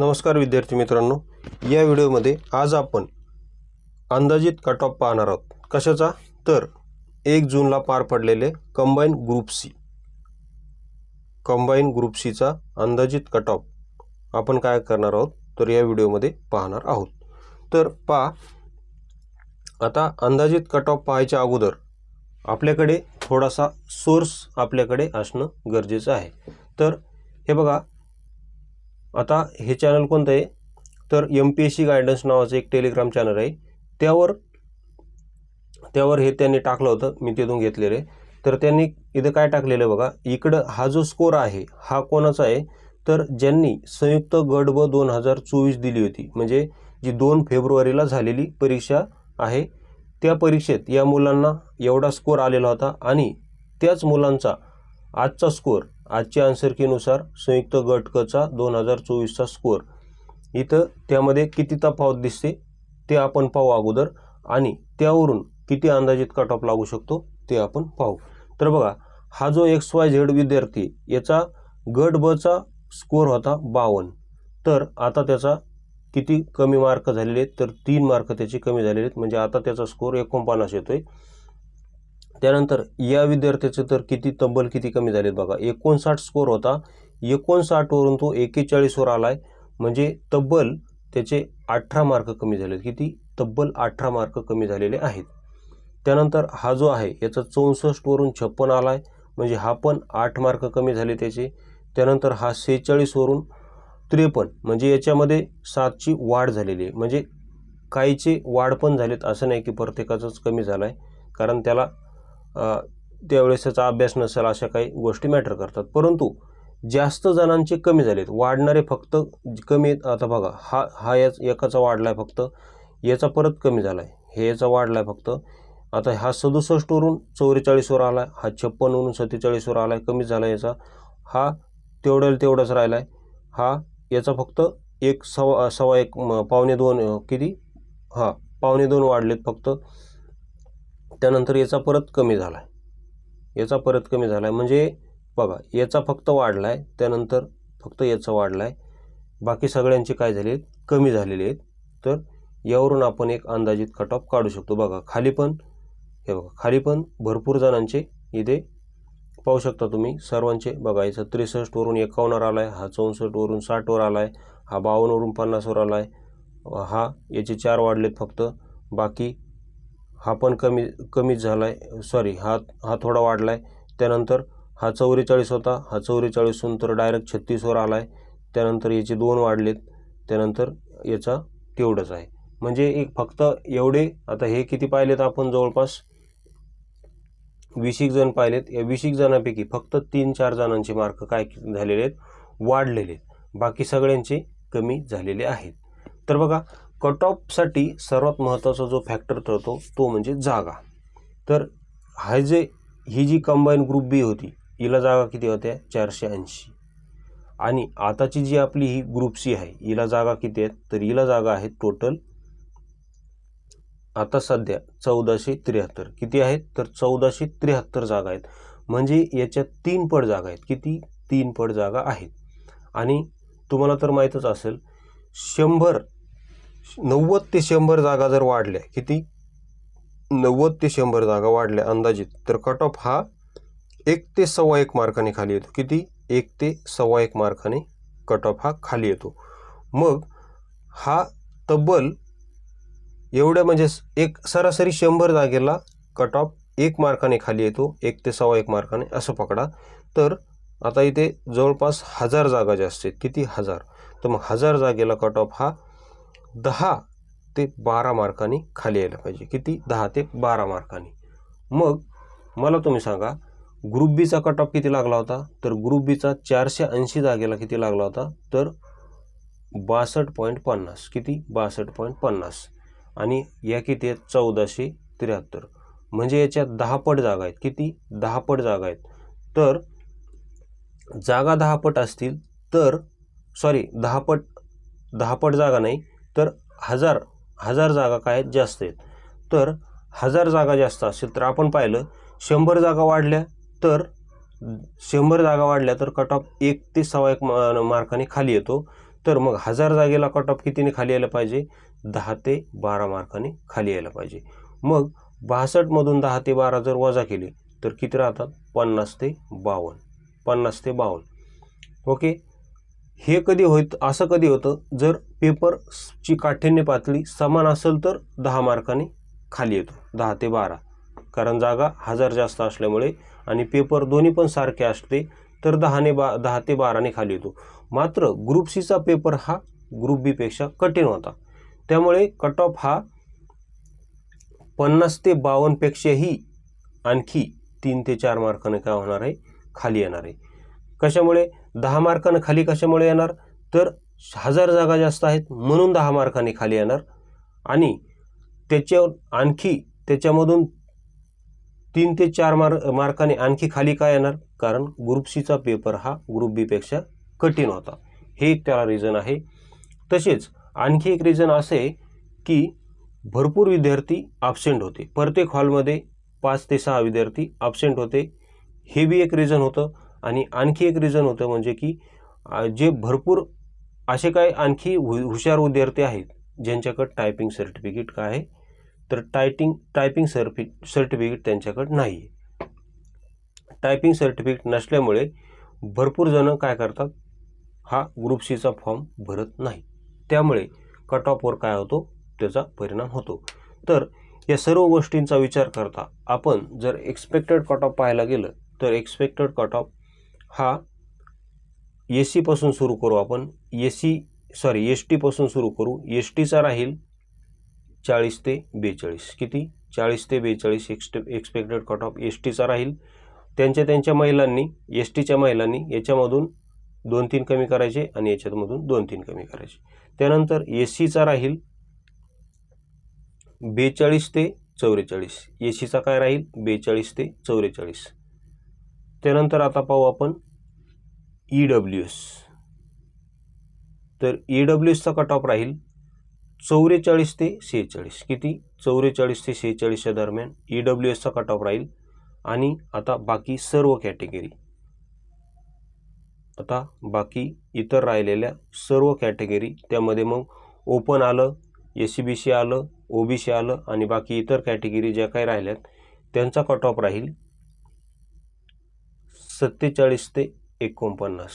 नमस्कार विद्यार्थी मित्रांनो या व्हिडिओमध्ये आज आपण अंदाजित कट ऑफ पाहणार आहोत. कशाचा? तर एक जूनला पार पडलेले combine group C combine group सीचा अंदाजित कट ऑफ आपण काय करणार आहोत तर या व्हिडिओमध्ये पाहणार आहोत. तर पहा आता अंदाजित कट ऑफ पाहायच्या अगोदर आपल्याकडे थोडासा सोर्स आपल्याकडे असणं गरजेचं आहे. तर हे बघा आता हे चॅनल कोणतं आहे? तर M P S C guidance नावाचं एक टेलिग्राम चॅनल आहे. त्यावर त्यावर हे त्यांनी टाकलं होतं. मी तिथून घेतलेलं आहे. तर त्यांनी इथं काय टाकलेलं आहे बघा? इकडं हा जो स्कोर आहे हा कोणाचा आहे? तर ज्यांनी संयुक्त गट ब दोन हजार चोवीस दिली होती. म्हणजे जी दोन फेब्रुवारीला झालेली परीक्षा आहे त्या परीक्षेत या मुलांना एवढा स्कोर आलेला होता आणि त्याच मुलांचा आजचा स्कोअर आजच्या आन्सरकीनुसार संयुक्त गट कचा दोन हजार चोवीसचा स्कोअर. इथं त्यामध्ये किती तफावत दिसते ते आपण पाहू अगोदर आणि त्यावरून किती अंदाजित कट ऑफ लागू शकतो ते आपण पाहू. तर बघा हा जो एक्स वाय झेड विद्यार्थी याचा गट बचा स्कोर होता बावन्न. तर आता त्याचा किती कमी मार्क झालेले आहेत तर तीन मार्क त्याचे कमी झालेले आहेत म्हणजे आता त्याचा स्कोअर एकोणपन्नास येतो आहे त्यानंतर या विद्यार्थ्याचं तर किती तब्बल किती कमी झालेत बघा. एकोणसाठ स्कोर होता. एकोणसाठवरून तो एकेचाळीसवर आला आहे म्हणजे तब्बल त्याचे अठरा मार्क कमी झाले किती? तब्बल अठरा मार्क कमी झालेले आहेत. त्यानंतर हा जो आहे याचा चौसष्टवरून छप्पन आला आहे म्हणजे हा पण आठ मार्क कमी झाले त्याचे. त्यानंतर हा सेहेचाळीसवरून त्रेपन्न. म्हणजे याच्यामध्ये सातची वाढ झालेली आहे. म्हणजे काहीचे वाढ पण झालेत असं नाही की प्रत्येकाचंच कमी झालं आहे कारण त्याला त्यावेळेस त्याचा अभ्यास नसेल अशा काही गोष्टी मॅटर करतात. परंतु जास्त जणांचे कमी झालेत. वाढणारे फक्त कमी आहेत आता बघा हा हा याच एकाचा वाढला आहे फक्त याचा परत कमी झाला आहे हे याचा वाढला आहे फक्त. आता हा सदुसष्टवरून चौवेचाळीसवर आला आहे हा छप्पनवरून सत्तेचाळीसवर आला आहे कमी झाला याचा. हा तेवढ्याला तेवढाच राहिला आहे हा याचा फक्त एक सवा सव्वा एक म, पावणे दोन किती? हां पावणे दोन वाढलेत फक्त. त्यानंतर याचा परत कमी झाला आहे याचा परत कमी झाला आहे म्हणजे बघा याचा फक्त वाढला आहे त्यानंतर फक्त याचा वाढला आहे बाकी सगळ्यांचे काय झाले आहेत? कमी झालेले आहेत. तर यावरून आपण एक अंदाजित कट ऑफ काढू शकतो. बघा खाली पण हे बघा खाली पण भरपूर जणांचे इथे पाहू शकता तुम्ही. सर्वांचे बघा याचा त्रेसष्टवरून एकावन्नवर आला आहे हा चौसष्टवरून साठवर आला आहे हा बावन्नवरून पन्नासवर आला आहे हा याचे चार वाढलेत फक्त. बाकी हा पण कमी कमीच झाला आहे सॉरी हा हा थोडा वाढला आहे त्यानंतर हा चौवेचाळीस होता. हा चौवेचाळीसहून तर डायरेक्ट छत्तीसवर आला आहे त्यानंतर याचे दोन वाढलेत. त्यानंतर याचा तेवढंच आहे. म्हणजे एक फक्त एवढे आता हे किती पाहिलेत आपण जवळपास? वीस एक जण पाहिलेत. या वीस एक जणांपैकी फक्त तीन चार जणांचे मार्क काय झालेले आहेत? वाढलेले आहेत. बाकी सगळ्यांचे कमी झालेले आहेत. तर बघा कट ऑफसाठी सर्वात महत्त्वाचा जो फॅक्टर ठरतो तो म्हणजे जागा. तर हा जे ही जी कंबाईन ग्रुप बी होती हिला जागा किती होत्या? चारशे ऐंशी. आणि आताची जी आपली ही ग्रुप सी आहे हिला जागा किती आहेत? तर हिला जागा आहेत टोटल आता सध्या चौदाशे त्र्याहत्तर. किती आहेत? तर चौदाशे त्र्याहत्तर जागा आहेत. म्हणजे याच्यात तीन पट जागा आहेत. किती? तीन पट जागा आहेत. आणि तुम्हाला तर माहीतच असेल शंभर नव्वद ते शंभर जागा जर वाढल्या किती? नव्वद ते शंभर जागा वाढल्या अंदाजित तर कट ऑफ हा एक ते सव्वा एक मार्काने खाली येतो. किती? एक ते सव्वा एक मार्काने कट ऑफ हा खाली येतो. मग हा तब्बल एवढ्या म्हणजे एक सरासरी शंभर जागेला कट ऑफ एक मार्काने खाली येतो एक ते सव्वा एक मार्काने असं पकडा. तर आता इथे जवळपास हजार जागा जास्त आहेत. किती? हजार. तर मग हजार जागेला कट ऑफ हा दहा ते बारा मार्कांनी खाली यायला पाहिजे. किती? दहा ते बारा मार्कांनी. मग मला तुम्ही सांगा ग्रुप बीचा कट ऑफ किती लागला होता? तर ग्रुप बीचा चारशे ऐंशी जागेला किती लागला होता? तर बासष्ट पॉईंट पन्नास. किती? बासष्ट पॉईंट पन्नास. आणि या किती आहेत? चौदाशे त्र्याहत्तर. म्हणजे याच्यात दहा पट जागा आहेत. किती? दहा पट जागा आहेत. तर जागा दहा पट असतील तर सॉरी दहा पट दहा पट जागा नाही तर हजार हजार जागा काय आहेत? जास्त आहेत. तर हजार जागा जास्त असेल तर आपण पाहिलं शंभर जागा वाढल्या तर शंभर जागा वाढल्या तर कट ऑफ एक ते सव्वा एक मार्काने खाली येतो. तर मग हजार जागेला कट ऑफ कितीने खाली यायला पाहिजे? दहा ते बारा मार्काने खाली यायला पाहिजे. मग बासष्टमधून दहा ते बारा जर वजा केले तर किती राहतात? पन्नास ते बावन्न. पन्नास ते बावन्न. ओके? हे कधी होत असं कधी होतं? जर पेपरची काठिण्य पातळी समान असेल तर दहा मार्काने खाली येतो दहा ते बारा. कारण जागा हजार जास्त असल्यामुळे आणि पेपर दोन्ही पण सारखे असते तर दहाने बा दहा ते बाराने खाली येतो. मात्र ग्रुप सीचा पेपर हा ग्रुप बीपेक्षा कठीण होता. त्यामुळे कट ऑफ हा पन्नास ते बावन्नपेक्षाही आणखी तीन ते चार मार्काने काय होणार आहे? खाली येणार आहे. कशामुळे? दहा मार्कानं खाली कशामुळे येणार? तर हजार जागा जास्त आहेत म्हणून दहा मार्काने खाली येणार. आणि त्याच्यावर आणखी त्याच्यामधून तीन ते चार मार मार्काने आणखी खाली काय येणार? कारण ग्रुप सीचा पेपर हा ग्रुप बीपेक्षा कठीण होता. हे एक त्याला रिझन आहे. तसेच आणखी एक रिझन असे की भरपूर विद्यार्थी ॲबसेंट होते. प्रत्येक हॉलमध्ये पाच ते सहा विद्यार्थी ॲबसेंट होते. हे बी एक रिझन होतं. आणि आणखी एक रिझन होतं म्हणजे की जे भरपूर असे काय आणखी हु हुशार विद्यार्थी आहेत ज्यांच्याकडं टायपिंग सर्टिफिकेट काय आहे तर टायटिंग टायपिंग सर्फि सर्टिफिकेट त्यांच्याकडं नाही आहे टायपिंग सर्टिफिकेट नसल्यामुळे भरपूर जणं काय करतात हा ग्रुप सीचा फॉर्म भरत नाही त्यामुळे कट ऑफवर काय होतो त्याचा परिणाम होतो. तर या सर्व गोष्टींचा विचार करता आपण जर एक्सपेक्टेड कट ऑफ पाहायला गेलं तर एक्सपेक्टेड कट ऑफ हा. एस सीपासून सुरू करू आपण. एस सी सॉरी एस टीपासून सुरू करू. एस टीचा राहील चाळीस ते बेचाळीस. किती? चाळीस ते बेचाळीस एक्स्ट एक्सपेक्टेड कट ऑफ एस टीचा राहील. त्यांच्या त्यांच्या महिलांनी एस टीच्या महिलांनी याच्यामधून दोन तीन कमी करायचे आणि याच्यामधून दोन तीन कमी करायचे. त्यानंतर एस सीचा राहील बेचाळीस ते चौवेचाळीस ए सीचा काय राहील? बेचाळीस ते चौवेचाळीस त्यानंतर आता पाहू आपण ई डब्ल्यू एस तर ई डब्ल्यू एसचा कट ऑफ राहील चौवेचाळीस ते शेहेचाळीस किती? चौवेचाळीस ते शेहेचाळीसच्या दरम्यान ई डब्ल्यू एसचा कट ऑफ राहील. आणि आता बाकी सर्व कॅटेगरी आता बाकी इतर राहिलेल्या सर्व कॅटेगरी त्यामध्ये मग ओपन आलं एस सी बी सी आलं ओ बी सी आलं आणि बाकी इतर कॅटेगरी ज्या काही राहिल्यात त्यांचा कट ऑफ राहील सत्तेचाळीस ते एकोणपन्नास.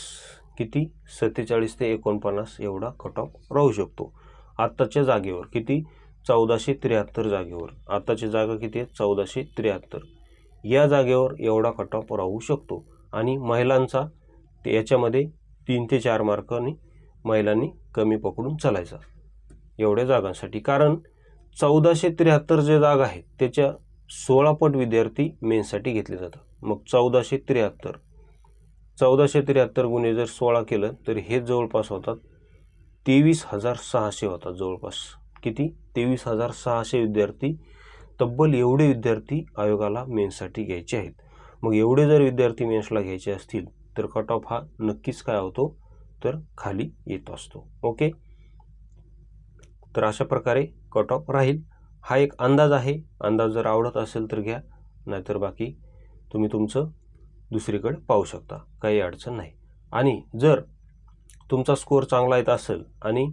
किती? सत्तेचाळीस ते एकोणपन्नास एवढा कट ऑफ राहू शकतो. आत्ताच्या जागेवर किती? चौदाशे त्र्याहत्तर जागेवर. आत्ताची जागा किती आहे? चौदाशे त्र्याहत्तर. या जागेवर एवढा कट ऑफ राहू शकतो. आणि महिलांचा याच्यामध्ये तीन ते चार मार्कांनी महिलांनी कमी पकडून चालायचा. एवढ्या जागांसाठी. कारण चौदाशे त्र्याहत्तर जे जागा आहेत त्याच्या सोळा पट विद्यार्थी मेन्ससाठी घेतले जातात. मग चौदाशे त्र्याहत्तर. चौदाशे त्र्याहत्तर गुन्हे जर सोळा केलं तर हे जवळपास होतात तेवीस हजार सहाशे होतात जवळपास. किती? तेवीस हजार सहाशे विद्यार्थी तब्बल एवढे विद्यार्थी आयोगाला मेन्ससाठी घ्यायचे आहेत. मग एवढे जर विद्यार्थी मेन्सला घ्यायचे असतील तर कट ऑफ हा नक्कीच काय होतो? तर खाली येत असतो. ओके? तर अशा प्रकारे कट ऑफ राहील. हा एक अंदाज आहे. अंदाज जर आवडत असेल तर घ्या नाहीतर बाकी तुम्ही तुमचं दुसरीकडे पाहू शकता. काही अडचण नाही. आणि जर तुमचा स्कोअर चांगला येत असेल आणि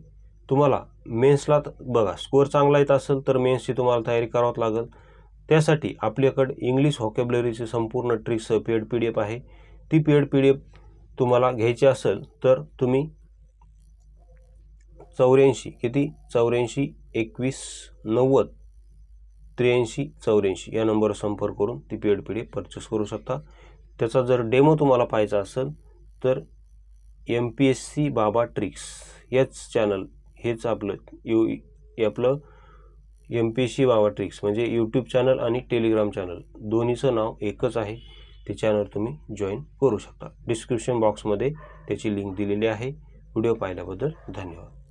तुम्हाला मेन्सला बघा स्कोअर चांगला येत असेल तर मेन्सची तुम्हाला तयारी करावं लागेल. त्यासाठी आपल्याकडे इंग्लिश हॉकेबलरीची संपूर्ण tricks paid P D F आहे. ती पेड पी डी एफ तुम्हाला घ्यायची असेल तर तुम्ही चौऱ्याऐंशी किती? चौऱ्याऐंशी एकवीस नव्वद त्र्याऐंशी चौऱ्याऐंशी या नंबरवर संपर्क करून ती paid P D F purchase करू शकता. त्याचा जर डेमो तुम्हाला पाहायचा असेल तर एम पी एस सी बाबा ट्रिक्स हेच चॅनल हेच आपलं यू आपलं एम पी एस सी बाबा ट्रिक्स म्हणजे यूट्यूब चॅनल आणि टेलिग्राम चॅनल दोन्हीचं नाव एकच आहे. ते चॅनल तुम्ही जॉईन करू शकता. डिस्क्रिप्शन बॉक्समध्ये त्याची लिंक दिलेली आहे. व्हिडिओ पाहिल्याबद्दल धन्यवाद.